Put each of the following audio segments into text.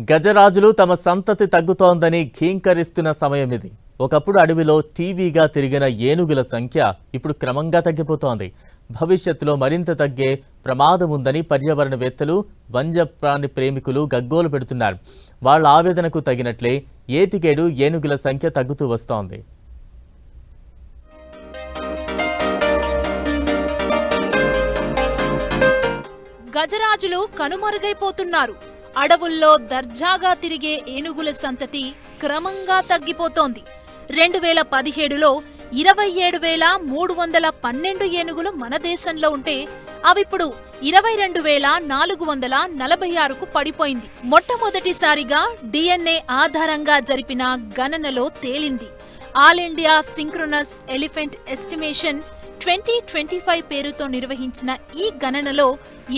గజరాజులు తమ సంతతి తగ్గుతోందని ఘీంకరిస్తున్న సమయం ఇది. ఒకప్పుడు అడవిలో టీవీగా తిరిగిన ఏనుగుల సంఖ్య ఇప్పుడు క్రమంగా తగ్గిపోతోంది. భవిష్యత్తులో మరింత తగ్గే ప్రమాదం ఉందని పర్యావరణవేత్తలు వన్యప్రాణి ప్రేమికులు గగ్గోలు పెడుతున్నారు. వాళ్ళ ఆవేదనకు తగినట్లే ఏటికేడు ఏనుగుల సంఖ్య తగ్గుతూ వస్తోంది. గజరాజులు కనుమరుగైపోతున్నారు. అడవుల్లో దర్జాగా తిరిగే ఏనుగుల సంతతి క్రమంగా తగ్గిపోతోంది. రెండు వేల పదిహేడులో ఇరవై ఏడు వేల మూడు వందల పన్నెండు ఏనుగులు మన దేశంలో ఉంటే అవిప్పుడు ఇరవై రెండు వేల నాలుగు వందల నలభై ఆరుకు పడిపోయింది. మొట్టమొదటిసారిగా డిఎన్ఏ ఆధారంగా జరిపిన గణనలో తేలింది. All India synchronous elephant estimation twenty twenty five పేరుతో నిర్వహించిన ఈ గణనలో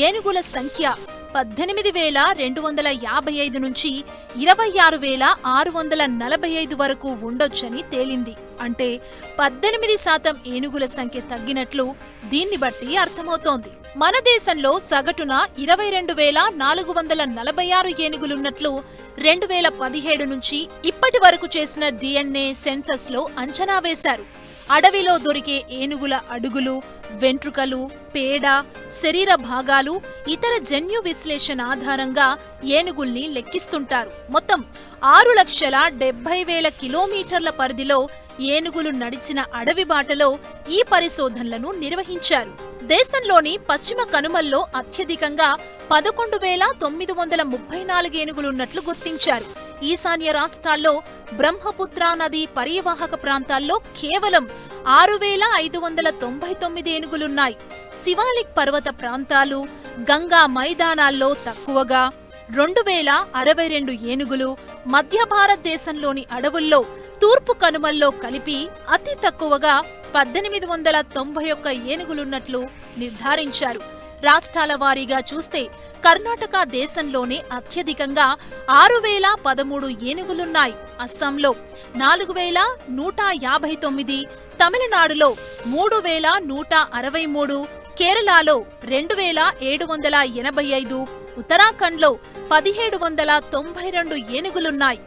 ఏనుగుల సంఖ్య పద్దెనిమిది వేల రెండు వందల యాభై ఐదు నుంచి ఇరవై ఆరు వేల ఆరు వందల నలభై ఐదు వరకు ఉండొచ్చని తేలింది. అంటే పద్దెనిమిది శాతం ఏనుగుల సంఖ్య తగ్గినట్లు దీన్ని బట్టి అర్థమవుతోంది. మన దేశంలో సగటున ఇరవై రెండు వేల నాలుగు వందల నలభై ఆరు ఏనుగులున్నట్లు రెండు వేల పదిహేడు నుంచి ఇప్పటి వరకు చేసిన డిఎన్ఏ సెన్సస్లో అంచనా వేశారు. అడవిలో దొరికే ఏనుగుల అడుగులు వెంట్రుకలు పేడ శరీర భాగాలు ఇతర జన్యు విశ్లేషణ ఆధారంగా ఏనుగుల్ని లెక్కిస్తుంటారు. మొత్తం ఆరు లక్షల డెబ్బై వేల కిలోమీటర్ల పరిధిలో ఏనుగులు నడిచిన అడవి బాటలో ఈ పరిశోధనలను నిర్వహించారు. దేశంలోని పశ్చిమ కనుమల్లో అత్యధికంగా పదకొండు వేల తొమ్మిది వందల ముప్పై నాలుగు ఏనుగులున్నట్లు గుర్తించారు. ఈశాన్య రాష్ట్రాల్లో బ్రహ్మపుత్ర నది పరీవాహక ప్రాంతాల్లో కేవలం ఆరు వేల ఐదు వందల తొంభై తొమ్మిది ఏనుగులున్నాయి. శివాలిక్ పర్వత ప్రాంతాలు గంగా మైదానాల్లో తక్కువగా రెండు వేల అరవై రెండు ఏనుగులు మధ్య భారతదేశంలోని అడవుల్లో తూర్పు కనుమల్లో కలిపి అతి తక్కువగా పద్దెనిమిది వందల తొంభై ఒక్క ఏనుగులున్నట్లు నిర్ధారించారు. రాష్ట్రాల వారీగా చూస్తే కర్ణాటక దేశంలోనే అత్యధికంగా ఆరు వేల పదమూడు ఏనుగులున్నాయి. అస్సాంలో నాలుగు వేల నూట యాభై తొమ్మిది తమిళనాడులో మూడు వేల నూట అరవై మూడు కేరళలో రెండు వేల ఏడు వందల ఎనభై ఐదు ఉత్తరాఖండ్లో పదిహేడు వందల తొంభై రెండు ఏనుగులున్నాయి.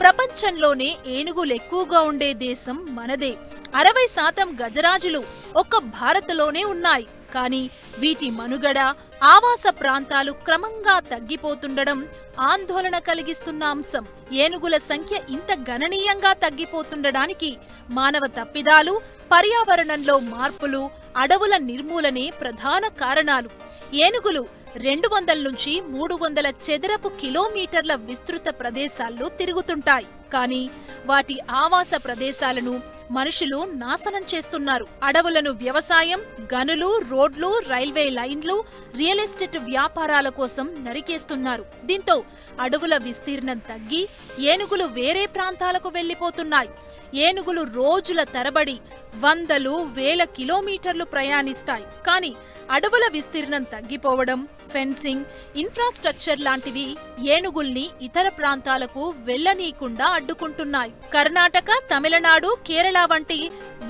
ప్రపంచంలోనే ఏనుగులు ఎక్కువగా ఉండే దేశం మనదే. అరవై శాతం గజరాజులు ఒక్క భారత్లోనే ఉన్నాయి. కానీ వీటి మనుగడ ఆవాస ప్రాంతాలు క్రమంగా తగ్గిపోతుండడం ఆందోళన కలిగిస్తున్న అంశం. ఏనుగుల సంఖ్య ఇంత గణనీయంగా తగ్గిపోతుండడానికి మానవ తప్పిదాలు పర్యావరణంలో మార్పులు అడవుల నిర్మూలనే ప్రధాన కారణాలు. ఏనుగులు రెండు వందల నుంచి మూడు వందల చదరపు కిలోమీటర్ల విస్తృత ప్రదేశాల్లో తిరుగుతుంటాయి. కానీ వాటి ఆవాస ప్రదేశాలను మనుషులు నాశనం చేస్తున్నారు. అడవులను వ్యవసాయం గనులు రోడ్లు రైల్వే లైన్లు రియల్ ఎస్టేట్ వ్యాపారాల కోసం నరికేస్తున్నారు. దీంతో అడవుల విస్తీర్ణం తగ్గి ఏనుగులు వేరే ప్రాంతాలకు వెళ్ళిపోతున్నాయి ఏనుగులు రోజుల తరబడి వందలు వేల కిలోమీటర్లు ప్రయాణిస్తాయి. కానీ అడవుల విస్తీర్ణం తగ్గిపోవడం ఫెన్సింగ్ ఇన్ఫ్రాస్ట్రక్చర్ లాంటివి ఏనుగుల్ని ఇతర ప్రాంతాలకు వెళ్ళనీయకుండా అడ్డుకుంటున్నాయి. కర్ణాటక తమిళనాడు కేరళ వంటి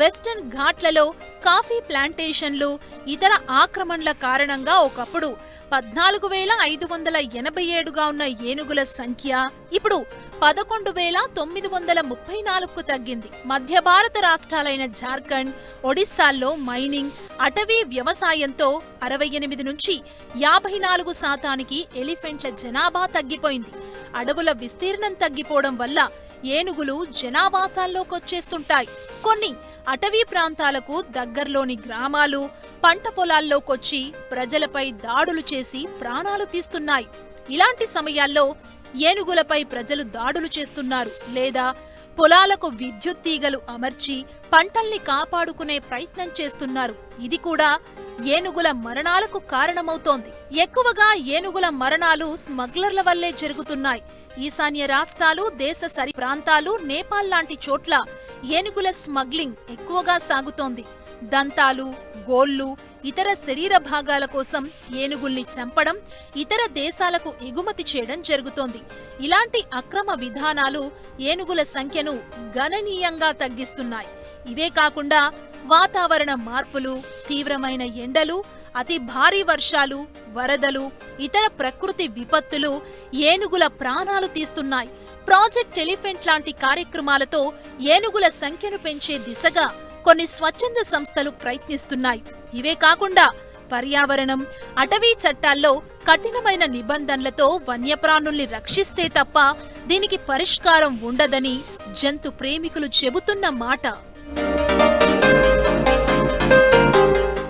వెస్టర్న్ ఘాట్లలో కాఫీ ప్లాంటేషన్లు ఇతర ఆక్రమణల కారణంగా ఒకప్పుడు పద్నాలుగు వేల ఐదు వందల ఎనభై ఏడుగా ఉన్న ఏనుగుల సంఖ్య ఇప్పుడు పదకొండు వేల తొమ్మిది వందల ముప్పై నాలుగుకు తగ్గింది. మధ్య భారత రాష్ట్రాలైన జార్ఖండ్ ఒడిశాల్లో మైనింగ్ అటవీ వ్యవసాయంతో అరవై ఎనిమిది నుంచి యాభై నాలుగు శాతానికి ఎలిఫెంట్ల జనాభా తగ్గిపోయింది. అడవుల విస్తీర్ణం తగ్గిపోవడం వల్ల ఏనుగులు జనావాసాల్లోకొచ్చేస్తుంటాయి. కొన్ని అటవీ ప్రాంతాలకు దగ్గర్లోని గ్రామాలు పంట పొలాల్లోకొచ్చి ప్రజలపై దాడులు చేసి ప్రాణాలు తీస్తున్నాయి. ఇలాంటి సమయాల్లో ఏనుగులపై ప్రజలు దాడులు చేస్తున్నారు లేదా పొలాలకు విద్యుత్ తీగలు అమర్చి పంటల్ని కాపాడుకునే ప్రయత్నం చేస్తున్నారు. ఇది కూడా ఏనుగుల మరణాలకు కారణమవుతోంది. ఎక్కువగా ఏనుగుల మరణాలు స్మగ్లర్ల వల్లే జరుగుతున్నాయి. ఈశాన్య రాష్ట్రాలు దేశ సరి ప్రాంతాలు నేపాల్ లాంటి చోట్ల ఏనుగుల స్మగ్లింగ్ ఎక్కువగా సాగుతోంది. దంతాలు గోళ్ళు ఇతర శరీర భాగాల కోసం ఏనుగుల్ని చంపడం ఇతర దేశాలకు ఎగుమతి చేయడం జరుగుతోంది. ఇలాంటి అక్రమ విధానాలు ఏనుగుల సంఖ్యను గణనీయంగా తగ్గిస్తున్నాయి. ఇవే కాకుండా వాతావరణ మార్పులు తీవ్రమైన ఎండలు అతి భారీ వర్షాలు వరదలు ఇతర ప్రకృతి విపత్తులు ఏనుగుల ప్రాణాలు తీస్తున్నాయి. ప్రాజెక్ట్ ఎలిఫెంట్ లాంటి కార్యక్రమాలతో ఏనుగుల సంఖ్యను పెంచే దిశగా కొన్ని స్వచ్ఛంద సంస్థలు ప్రయత్నిస్తున్నాయి. ఇవే కాకుండా పర్యావరణం అటవీ చట్టాల్లో కఠినమైన నిబంధనలతో వన్యప్రాణుల్ని రక్షిస్తే తప్ప దీనికి పరిష్కారం ఉండదని జంతు ప్రేమికులు చెబుతున్న మాట.